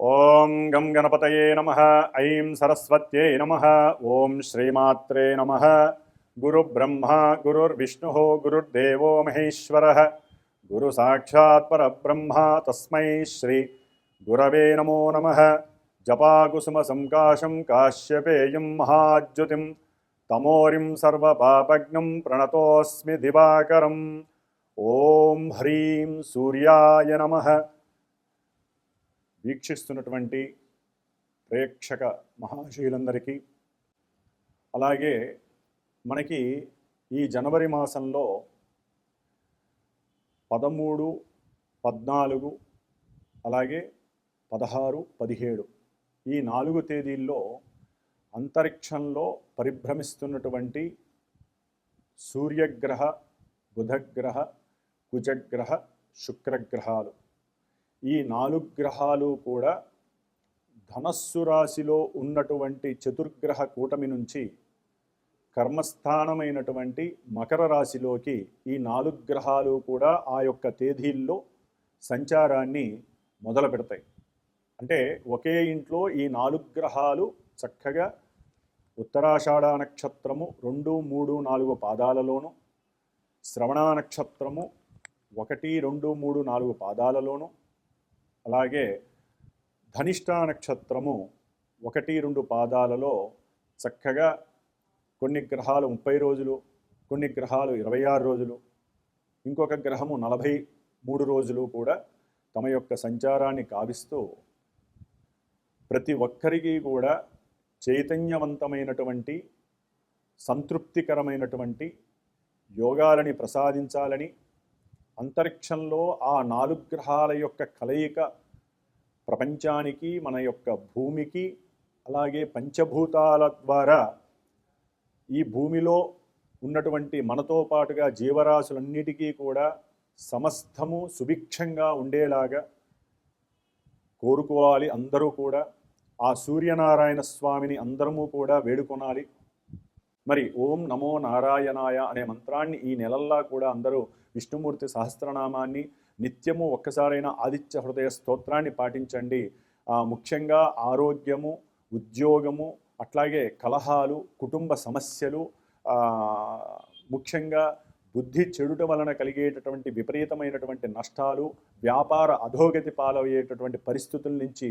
ఓం గం గణపతయే నమ ఐం సరస్వత్యై నమ ఓం శ్రీమాత్రే నమ. గురు బ్రహ్మ గురుర్విష్ణు గురుర్దేవో మహేశ్వర. గురు సాక్షాత్ పరబ్రహ్మ తస్మై శ్రీ గురవే నమో నమ. జపాకుసుమ సంకాశం కాశ్యపేయం మహాద్యుతిం తమోరిం సర్వపాపజ్ఞం ప్రణతోస్మి దివాకరం. ఓం హ్రీం సూర్యాయ నమ. వీక్షిస్తున్నటువంటి ప్రేక్షక మహాశయులందరికీ అలాగే మనకి ఈ జనవరి మాసంలో పదమూడు పద్నాలుగు అలాగే పదహారు పదిహేడు ఈ నాలుగు తేదీల్లో అంతరిక్షంలో పరిభ్రమిస్తున్నటువంటి సూర్యగ్రహ బుధగ్రహ కుజగ్రహ శుక్రగ్రహాలు. ఈ నాలుగు గ్రహాలు కూడా ధనస్సు రాశిలో ఉన్నటువంటి చతుర్గ్రహ కూటమి నుంచి కర్మస్థానమైనటువంటి మకర రాశిలోకి ఈ నాలుగు గ్రహాలు కూడా ఆ యొక్క తేదీల్లో సంచారాన్ని మొదలు పెడతాయి. అంటే ఒకే ఇంట్లో ఈ నాలుగు గ్రహాలు చక్కగా ఉత్తరాషాఢ నక్షత్రము రెండు మూడు నాలుగు పాదాలలోను శ్రవణ నక్షత్రము ఒకటి రెండు మూడు నాలుగు పాదాలలోను అలాగే ధనిష్ట నక్షత్రము ఒకటి రెండు పాదాలలో చక్కగా కొన్ని గ్రహాలు ముప్పై రోజులు కొన్ని గ్రహాలు ఇరవై ఆరు రోజులు ఇంకొక గ్రహము నలభై మూడు రోజులు కూడా తమ యొక్క సంచారాన్ని కావిస్తూ ప్రతి ఒక్కరికి కూడా చైతన్యవంతమైనటువంటి సంతృప్తికరమైనటువంటి యోగాలని ప్రసాదించాలని అంతరిక్షంలో ఆ నాలుగు గ్రహాల యొక్క కలయిక ప్రపంచానికి మన యొక్క భూమికి అలాగే పంచభూతాల ద్వారా ఈ భూమిలో ఉన్నటువంటి మనతో పాటుగా జీవరాశులన్నిటికీ కూడా సమస్తము సుభిక్షంగా ఉండేలాగా కోరుకోవాలి అందరూ కూడా. ఆ సూర్యనారాయణ స్వామిని అందరము కూడా వేడుకొనాలి. మరి ఓం నమో నారాయణాయ అనే మంత్రాన్ని ఈ నెలల్లా కూడా అందరూ విష్ణుమూర్తి సహస్రనామాన్ని నిత్యము ఒక్కసారైనా ఆదిత్య హృదయ స్తోత్రాన్ని పాటించండి. ముఖ్యంగా ఆరోగ్యము ఉద్యోగము అట్లాగే కలహాలు కుటుంబ సమస్యలు ముఖ్యంగా బుద్ధి చెడుట వలన కలిగేటటువంటి విపరీతమైనటువంటి నష్టాలు వ్యాపార అధోగతి పాలయ్యేటటువంటి పరిస్థితుల నుంచి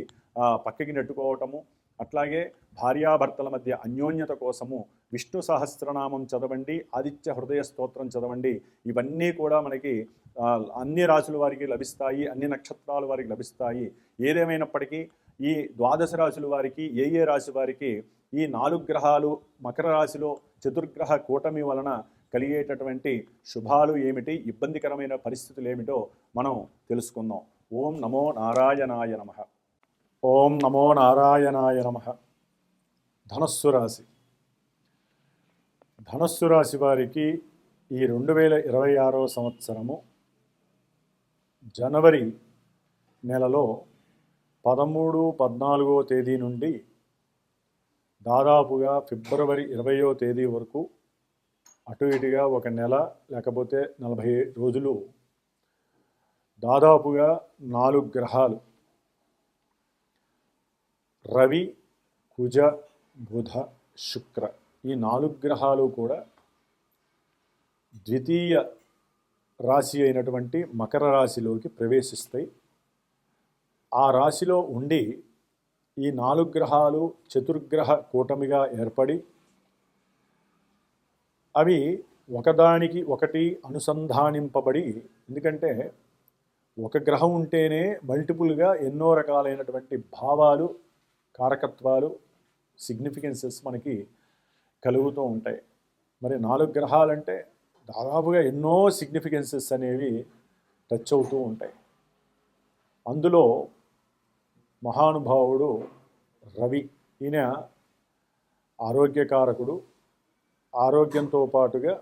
పక్కకి నెట్టుకోవటము అట్లాగే భార్యాభర్తల మధ్య అన్యోన్యత కోసము విష్ణు సహస్రనామం చదవండి ఆదిత్య హృదయ స్తోత్రం చదవండి. ఇవన్నీ కూడా మనకి అన్ని రాశుల వారికి లభిస్తాయి అన్ని నక్షత్రాల వారికి లభిస్తాయి. ఏదేమైనప్పటికీ ఈ ద్వాదశ రాశుల వారికి ఏ ఏ రాశి వారికి ఈ నాలుగు గ్రహాలు మకర రాశిలో చతుర్గ్రహ కూటమి వలన కలిగేటటువంటి శుభాలు ఏమిటి ఇబ్బందికరమైన పరిస్థితులు ఏమిటో మనం తెలుసుకుందాం. ఓం నమో నారాయణాయ నమ. ఓం నమో నారాయణాయ నమ. ధనస్సు రాశి. ధనస్సు రాశి వారికి ఈ రెండు వేల ఇరవై ఆరో సంవత్సరము జనవరి నెలలో పదమూడు పద్నాలుగో తేదీ నుండి దాదాపుగా ఫిబ్రవరి ఇరవయో తేదీ వరకు అటు ఇటుగా ఒక నెల లేకపోతే నలభై రోజులు దాదాపుగా నాలుగు గ్రహాలు. రవి కుజ బుధ శుక్ర. ఈ నాలుగు గ్రహాలు కూడా ద్వితీయ రాశి అయినటువంటి మకర రాశిలోకి ప్రవేశిస్తాయి. ఆ రాశిలో ఉండి ఈ నాలుగు గ్రహాలు చతుర్గ్రహ కూటమిగా ఏర్పడి అవి ఒకదానికి ఒకటి అనుసంధానింపబడి ఎందుకంటే ఒక గ్రహం ఉంటేనే మల్టిపుల్గా ఎన్నో రకాలైనటువంటి భావాలు కారకత్వాలు సిగ్నిఫికెన్సెస్ మనకి కలుగుతూ ఉంటాయి. మరి నాలుగు గ్రహాలంటే దాదాపుగా ఎన్నో సిగ్నిఫికెన్సెస్ అనేవి టచ్ అవుతూ ఉంటాయి. అందులో మహానుభావుడు రవి ఈయన ఆరోగ్యకారకుడు. ఆరోగ్యంతో పాటుగా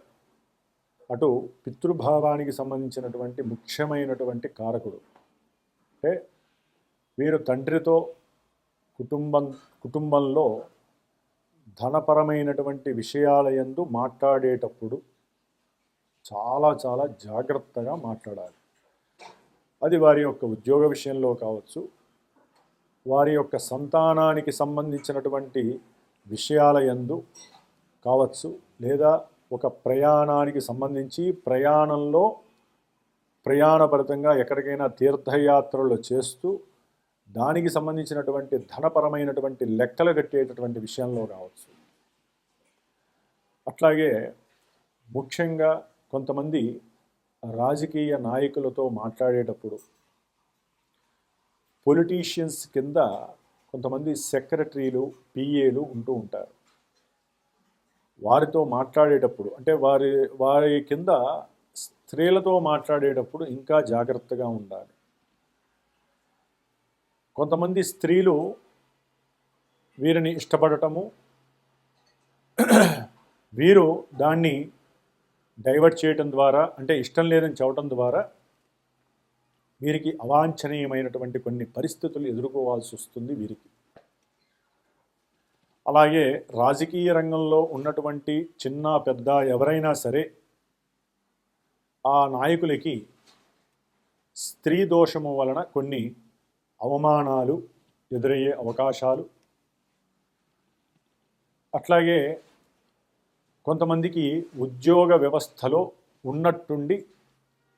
అటు పితృభావానికి సంబంధించినటువంటి ముఖ్యమైనటువంటి కారకుడు. అంటే వీరు తండ్రితో కుటుంబం కుటుంబంలో ధనపరమైనటువంటి విషయాల యందు మాట్లాడేటప్పుడు చాలా చాలా జాగ్రత్తగా మాట్లాడాలి. అది వారి యొక్క ఉద్యోగ విషయంలో కావచ్చు వారి యొక్క సంతానానికి సంబంధించినటువంటి విషయాల యందు కావచ్చు లేదా ఒక ప్రయాణానికి సంబంధించి ప్రయాణంలో ప్రయాణపరితంగా ఎక్కడికైనా తీర్థయాత్రలు చేస్తూ దానికి సంబంధించినటువంటి ధనపరమైనటువంటి లెక్కలు కట్టేటటువంటి విషయంలో కావచ్చు అట్లాగే ముఖ్యంగా కొంతమంది రాజకీయ నాయకులతో మాట్లాడేటప్పుడు పొలిటీషియన్స్ కింద కొంతమంది సెక్రటరీలు పిఏలు ఉంటూ ఉంటారు. వారితో మాట్లాడేటప్పుడు అంటే వారి వారి కింద స్త్రీలతో మాట్లాడేటప్పుడు ఇంకా జాగ్రత్తగా ఉండాలి. కొంతమంది స్త్రీలు వీరిని ఇష్టపడటము వీరు దాన్ని డైవర్ట్ చేయటం ద్వారా అంటే ఇష్టం లేదని చెప్పడం ద్వారా వీరికి అవాంఛనీయమైనటువంటి కొన్ని పరిస్థితులు ఎదుర్కోవాల్సి వస్తుంది వీరికి. అలాగే రాజకీయ రంగంలో ఉన్నటువంటి చిన్న పెద్ద ఎవరైనా సరే ఆ నాయకులకి స్త్రీ దోషము వలన కొన్ని అవమానాలు ఎదురయ్యే అవకాశాలు. అట్లాగే కొంతమందికి ఉద్యోగ వ్యవస్థలో ఉన్నట్టుండి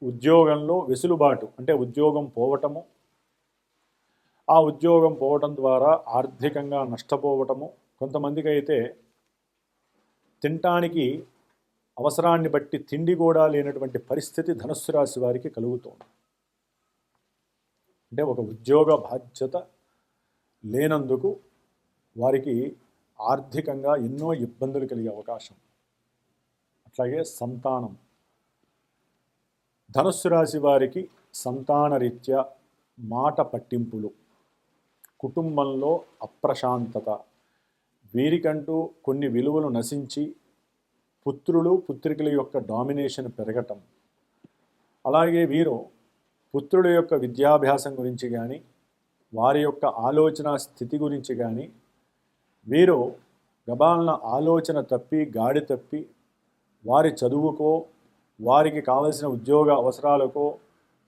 ఉద్యోగంలో వెసులుబాటు అంటే ఉద్యోగం పోవటము ఆ ఉద్యోగం పోవటం ద్వారా ఆర్థికంగా నష్టపోవటము కొంతమందికి అయితే తినటానికి అవసరాన్ని బట్టి తిండి కూడా లేనటువంటి పరిస్థితి ధనుస్సు రాశి వారికి కలుగుతోంది. అంటే ఒక ఉద్యోగ బాధ్యత లేనందుకు వారికి ఆర్థికంగా ఎన్నో ఇబ్బందులు కలిగే అవకాశం. అట్లాగే సంతానం. ధనుస్సు రాశి వారికి సంతానరీత్యా మాట పట్టింపులు. కుటుంబంలో అప్రశాంతత. వీరికంటూ కొన్ని విలువలు నశించి పుత్రులు పుత్రికల యొక్క డామినేషన్ పెరగటం. అలాగే వీరు పుత్రుల యొక్క విద్యాభ్యాసం గురించి కానీ వారి యొక్క ఆలోచన స్థితి గురించి కానీ వీరు గబాలన ఆలోచన తప్పి గాడి తప్పి వారి చదువుకో వారికి కావలసిన ఉద్యోగ అవసరాలకో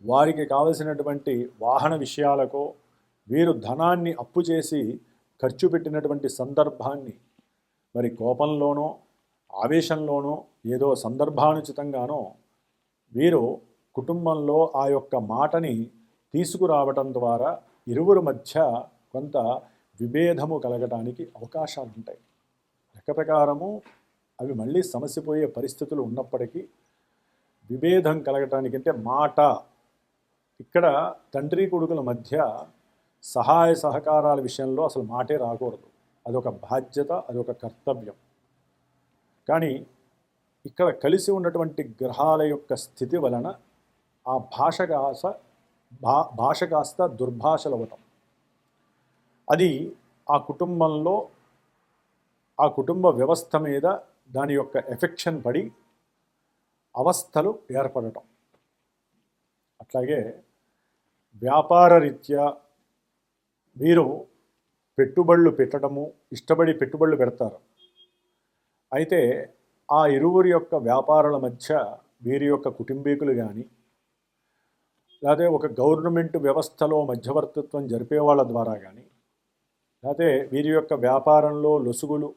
వారికి కావలసినటువంటి వాహన విషయాలకో వీరు ధనాన్ని అప్పు చేసి ఖర్చు పెట్టినటువంటి సందర్భాన్ని మరి కోపంలోనో ఆవేశంలోనో ఏదో సందర్భానుచితంగానో వీరు కుటుంబంలో ఆ యొక్క మాటని తీసుకురావటం ద్వారా ఇరువురు మధ్య కొంత విభేదము కలగటానికి అవకాశాలు ఉంటాయి లెక్క ప్రకారము అవి మళ్ళీ సమస్యపోయే పరిస్థితులు ఉన్నప్పటికీ విభేదం కలగటానికి అంటే మాట ఇక్కడ తండ్రి కొడుకుల మధ్య సహాయ సహకారాల విషయంలో అసలు మాటే రాకూడదు. అదొక బాధ్యత అదొక కర్తవ్యం. కానీ ఇక్కడ కలిసి ఉన్నటువంటి గ్రహాల యొక్క స్థితి వలన ఆ భాషగాస భా భాష కాస్త దుర్భాషలవటం. అది ఆ కుటుంబంలో ఆ కుటుంబ వ్యవస్థ మీద దాని యొక్క ఎఫెక్షన్ పడి అవస్థలు ఏర్పడటం. అట్లాగే వ్యాపార రీత్యా మీరు పెట్టుబడులు పెట్టడము ఇష్టపడి పెట్టుబడులు పెడతారు. అయితే ఆ ఇరువురి యొక్క వ్యాపారాల మధ్య వీరి యొక్క కుటుంబీకులు కానీ లేకపోతే ఒక గవర్నమెంట్ వ్యవస్థలో మధ్యవర్తిత్వం జరిపే వాళ్ళ ద్వారా కానీ లేకపోతే వీరి యొక్క వ్యాపారంలో లొసుగులు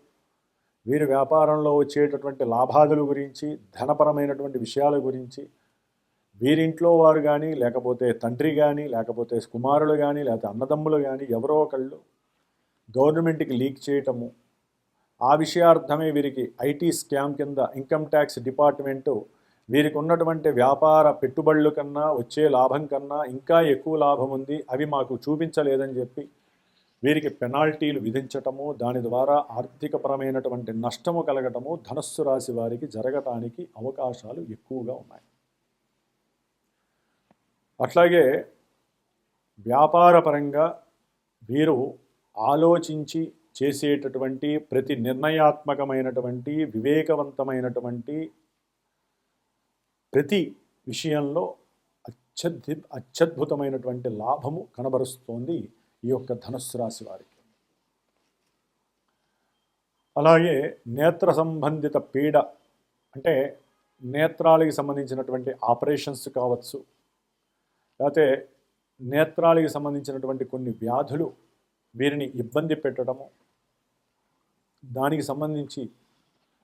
వీరి వ్యాపారంలో వచ్చేటటువంటి లాభాదుల గురించి ధనపరమైనటువంటి విషయాల గురించి వీరింట్లో వారు కానీ లేకపోతే తండ్రి కానీ లేకపోతే కుమారులు కానీ లేకపోతే అన్నదమ్ములు కానీ ఎవరో ఒకళ్ళు గవర్నమెంట్కి లీక్ చేయటము ఆ విషయార్థమే వీరికి ఐటీ స్కామ్ కింద ఇన్కమ్ ట్యాక్స్ డిపార్ట్మెంటు వీరికి ఉన్నటువంటి వ్యాపార పెట్టుబడుల కన్నా వచ్చే లాభం కన్నా ఇంకా ఎక్కువ లాభం ఉంది అవి మాకు చూపించలేదని చెప్పి వీరికి పెనాల్టీలు విధించటము దాని ద్వారా ఆర్థికపరమైనటువంటి నష్టము కలగటము ధనస్సు రాశి వారికి జరగటానికి అవకాశాలు ఎక్కువగా ఉన్నాయి. అట్లాగే వ్యాపారపరంగా వీరు ఆలోచించి చేసేటటువంటి ప్రతి నిర్ణయాత్మకమైనటువంటి వివేకవంతమైనటువంటి ప్రతి విషయంలో అత్యద్భు అత్యద్భుతమైనటువంటి లాభము కనబరుస్తోంది ఈ యొక్క ధనుస్సు రాశి వారికి. అలాగే నేత్ర సంబంధిత పీడ అంటే నేత్రాలకి సంబంధించినటువంటి ఆపరేషన్స్ కావచ్చు లేకపోతే నేత్రాలకి సంబంధించినటువంటి కొన్ని వ్యాధులు వీరిని ఇబ్బంది పెట్టడము దానికి సంబంధించి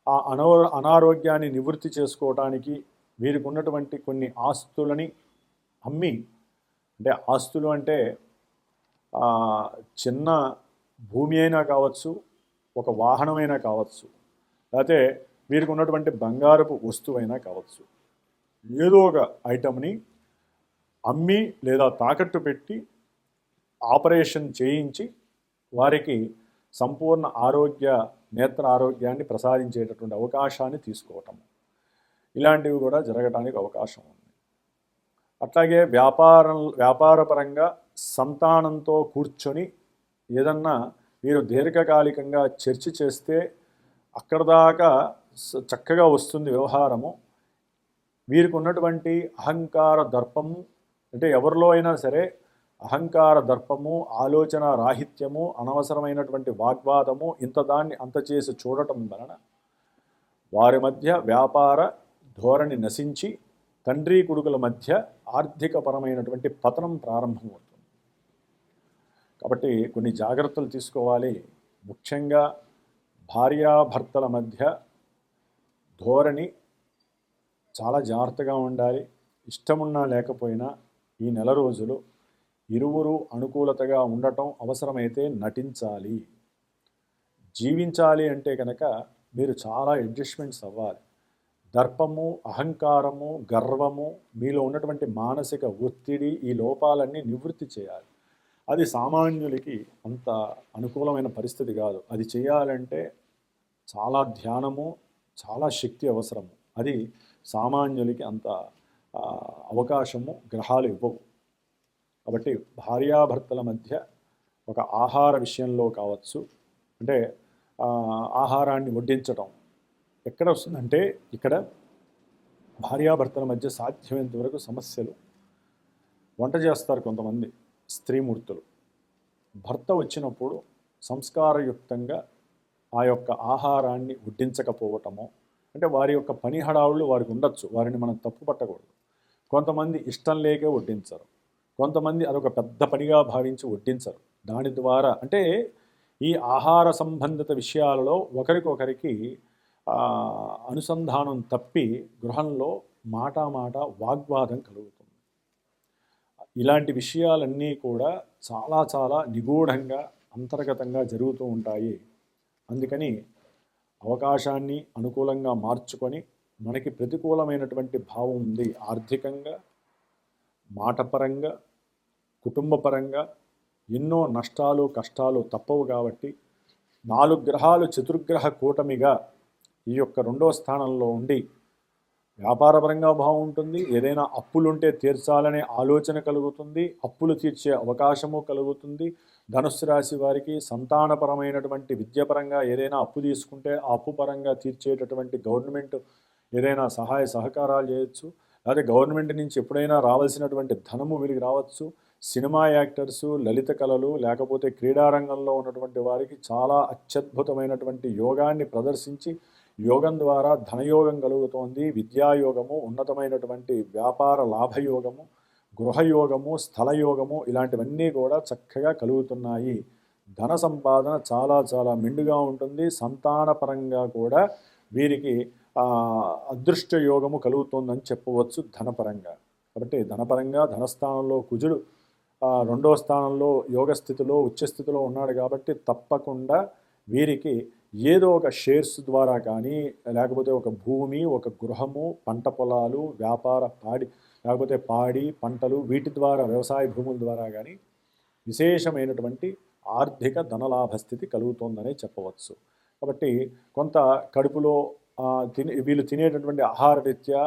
ఆ అనో అనారోగ్యాన్ని నివృత్తి చేసుకోవడానికి వీరికి ఉన్నటువంటి కొన్ని ఆస్తులని అమ్మి అంటే ఆస్తులు అంటే చిన్న భూమి అయినా కావచ్చు ఒక వాహనమైనా కావచ్చు లేకపోతే వీరికి ఉన్నటువంటి బంగారపు వస్తువైనా కావచ్చు. ఏదో ఒక ఐటమ్ని అమ్మి లేదా తాకట్టు పెట్టి ఆపరేషన్ చేయించి వారికి సంపూర్ణ ఆరోగ్య నేత్ర ఆరోగ్యాన్ని ప్రసాదించేటటువంటి అవకాశాన్ని తీసుకోవటం ఇలాంటివి కూడా జరగడానికి అవకాశం ఉంది. అట్లాగే వ్యాపారం వ్యాపారపరంగా సంతానంతో కూర్చొని ఏదన్నా మీరు దీర్ఘకాలికంగా చర్చ చేస్తే అక్కడ దాకా స- చక్కగా వస్తుంది వ్యవహారము. వీరికి ఉన్నటువంటి అహంకార దర్పము అంటే ఎవరిలో అయినా సరే అహంకార దర్పము ఆలోచన రాహిత్యము అనవసరమైనటువంటి వాగ్వాదము ఇంత దాన్ని అంత చేసి చూడటం వలన వారి మధ్య వ్యాపార ధోరణి నశించి తండ్రి కొడుకుల మధ్య ఆర్థికపరమైనటువంటి పతనం ప్రారంభమవుతుంది. కాబట్టి కొన్ని జాగ్రత్తలు తీసుకోవాలి. ముఖ్యంగా భార్యాభర్తల మధ్య ధోరణి చాలా జాగ్రత్తగా ఉండాలి. ఇష్టమున్నా లేకపోయినా ఈ నెల రోజులు ఇరువురు అనుకూలతగా ఉండటం అవసరమైతే నటించాలి. జీవించాలి అంటే కనుక మీరు చాలా అడ్జస్ట్మెంట్స్ అవ్వాలి. దర్పము అహంకారము గర్వము మీలో ఉన్నటువంటి మానసిక ఒత్తిడి ఈ లోపాలన్నీ నివృత్తి చేయాలి. అది సామాన్యులకి అంత అనుకూలమైన పరిస్థితి కాదు. అది చేయాలంటే చాలా ధ్యానము చాలా శక్తి అవసరము. అది సామాన్యులకి అంత అవకాశము గ్రహాలు ఇవ్వవు. కాబట్టి భార్యాభర్తల మధ్య ఒక ఆహార విషయంలో కావచ్చు అంటే ఆహారాన్ని వడ్డించటం ఎక్కడ వస్తుందంటే ఇక్కడ భార్యాభర్తల మధ్య సాధ్యమైనంత వరకు సమస్యలు. వంట చేస్తారు కొంతమంది స్త్రీమూర్తులు. భర్త వచ్చినప్పుడు సంస్కారయుక్తంగా ఆ యొక్క ఆహారాన్ని వడ్డించకపోవటము అంటే వారి యొక్క పని హడావుళ్ళు వారికి ఉండొచ్చు వారిని మనం తప్పు పట్టకూడదు. కొంతమంది ఇష్టం లేకే వడ్డించరు. కొంతమంది అదొక పెద్ద పనిగా భావించి వడ్డించరు. దాని ద్వారా అంటే ఈ ఆహార సంబంధిత విషయాలలో ఒకరికొకరికి అనుసంధానం తప్పి గృహంలో మాట మాట వాగ్వాదం కలుగుతుంది. ఇలాంటి విషయాలన్నీ కూడా చాలా చాలా నిగూఢంగా అంతర్గతంగా జరుగుతూ ఉంటాయి. అందుకని అవకాశాన్ని అనుకూలంగా మార్చుకొని మనకి ప్రతికూలమైనటువంటి భావం ఉంది. ఆర్థికంగా మాటపరంగా కుటుంబపరంగా ఎన్నో నష్టాలు కష్టాలు తప్పవు కాబట్టి నాలుగు గ్రహాలు చతుర్గ్రహ కూటమిగా ఈ యొక్క రెండవ స్థానంలో ఉండి వ్యాపారపరంగా బాగుంటుంది. ఏదైనా అప్పులుంటే తీర్చాలనే ఆలోచన కలుగుతుంది. అప్పులు తీర్చే అవకాశము కలుగుతుంది. ధనుస్సు రాశి వారికి సంతానపరమైనటువంటి విద్యపరంగా ఏదైనా అప్పు తీసుకుంటే ఆ అప్పు పరంగా తీర్చేటటువంటి గవర్నమెంట్ ఏదైనా సహాయ సహకారాలు చేయొచ్చు. లేదా గవర్నమెంట్ నుంచి ఎప్పుడైనా రావాల్సినటువంటి ధనము వీరికి రావచ్చు. సినిమా యాక్టర్సు లలిత కళలు లేకపోతే క్రీడారంగంలో ఉన్నటువంటి వారికి చాలా అత్యద్భుతమైనటువంటి యోగాన్ని ప్రదర్శించి యోగం ద్వారా ధనయోగం కలుగుతోంది విద్యాయోగము ఉన్నతమైనటువంటి వ్యాపార లాభయోగము గృహయోగము స్థలయోగము ఇలాంటివన్నీ కూడా చక్కగా కలుగుతున్నాయి. ధన సంపాదన చాలా చాలా మెండుగా ఉంటుంది. సంతానపరంగా కూడా వీరికి అదృష్ట యోగము కలుగుతుందని చెప్పవచ్చు ధనపరంగా. కాబట్టి ధనపరంగా ధనస్థానంలో కుజుడు రెండో స్థానంలో యోగ స్థితిలో ఉచ్చస్థితిలో ఉన్నాడు కాబట్టి తప్పకుండా వీరికి ఏదో ఒక షేర్స్ ద్వారా కానీ లేకపోతే ఒక భూమి ఒక గృహము పంట పొలాలు వ్యాపార పాడి లేకపోతే పాడి పంటలు వీటి ద్వారా వ్యవసాయ భూముల ద్వారా కానీ విశేషమైనటువంటి ఆర్థిక ధనలాభ స్థితి కలుగుతోందనే చెప్పవచ్చు. కాబట్టి కొంత కడుపులో తినే వీళ్ళు తినేటటువంటి ఆహార రీత్యా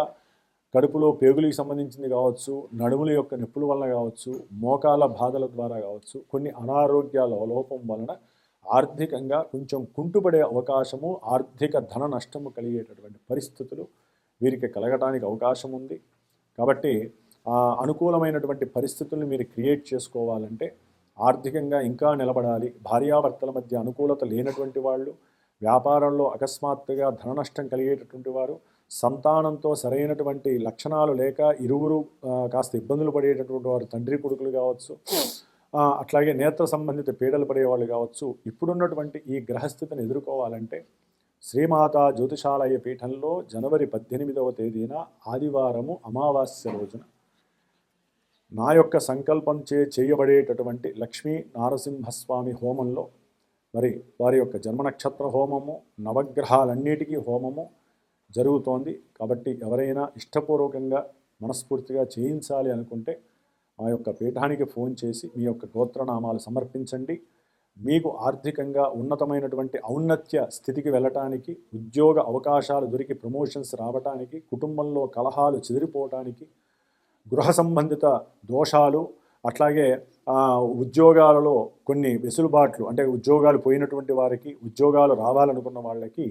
కడుపులో పేగులకు సంబంధించింది కావచ్చు నడుముల యొక్క నొప్పుల వలన కావచ్చు మోకాల బాధల ద్వారా కావచ్చు కొన్ని అనారోగ్యాల లోపం వలన ఆర్థికంగా కొంచెం కుంటుపడే అవకాశము ఆర్థిక ధన నష్టము కలిగేటటువంటి పరిస్థితులు వీరికి కలగటానికి అవకాశం ఉంది. కాబట్టి అనుకూలమైనటువంటి పరిస్థితులను మీరు క్రియేట్ చేసుకోవాలంటే ఆర్థికంగా ఇంకా నిలబడాలి. భార్యాభర్తల మధ్య అనుకూలత లేనటువంటి వాళ్ళు వ్యాపారంలో అకస్మాత్తుగా ధన నష్టం కలిగేటటువంటి వారు సంతానంతో సరైనటువంటి లక్షణాలు లేక ఇరువురు కాస్త ఇబ్బందులు పడేటటువంటి వారు తండ్రి కొడుకులు కావచ్చు అట్లాగే నేత్ర సంబంధిత పీడలు పడేవాళ్ళు కావచ్చు. ఇప్పుడున్నటువంటి ఈ గ్రహస్థితిని ఎదుర్కోవాలంటే శ్రీమాత జ్యోతిషాలయ పీఠంలో జనవరి పద్దెనిమిదవ తేదీన ఆదివారము అమావాస్య రోజున నా యొక్క సంకల్పంచే చేయబడేటటువంటి లక్ష్మీ నారసింహస్వామి హోమంలో మరి వారి యొక్క జన్మ నక్షత్ర హోమము నవగ్రహాలన్నిటికీ హోమము జరుగుతోంది. కాబట్టి ఎవరైనా ఇష్టపూర్వకంగా మనస్ఫూర్తిగా చేయించాలి అనుకుంటే మా యొక్క పీఠానికి ఫోన్ చేసి మీ యొక్క గోత్రనామాలు సమర్పించండి. మీకు ఆర్థికంగా ఉన్నతమైనటువంటి ఔన్నత్య స్థితికి వెళ్ళటానికి ఉద్యోగ అవకాశాలు దొరికి ప్రమోషన్స్ రావటానికి కుటుంబంలో కలహాలు చెదిరిపోవటానికి గృహ సంబంధిత దోషాలు అట్లాగే ఉద్యోగాలలో కొన్ని వెసులుబాట్లు అంటే ఉద్యోగాలు పోయినటువంటి వారికి ఉద్యోగాలు రావాలనుకున్న వాళ్ళకి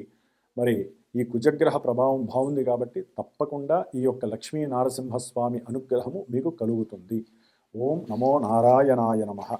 మరి ఈ కుజగ్రహ ప్రభావం బాగుంది కాబట్టి తప్పకుండా ఈ యొక్క లక్ష్మీ నారసింహస్వామి అనుగ్రహము మీకు కలుగుతుంది. ఓం నమో నారాయణాయ నమః.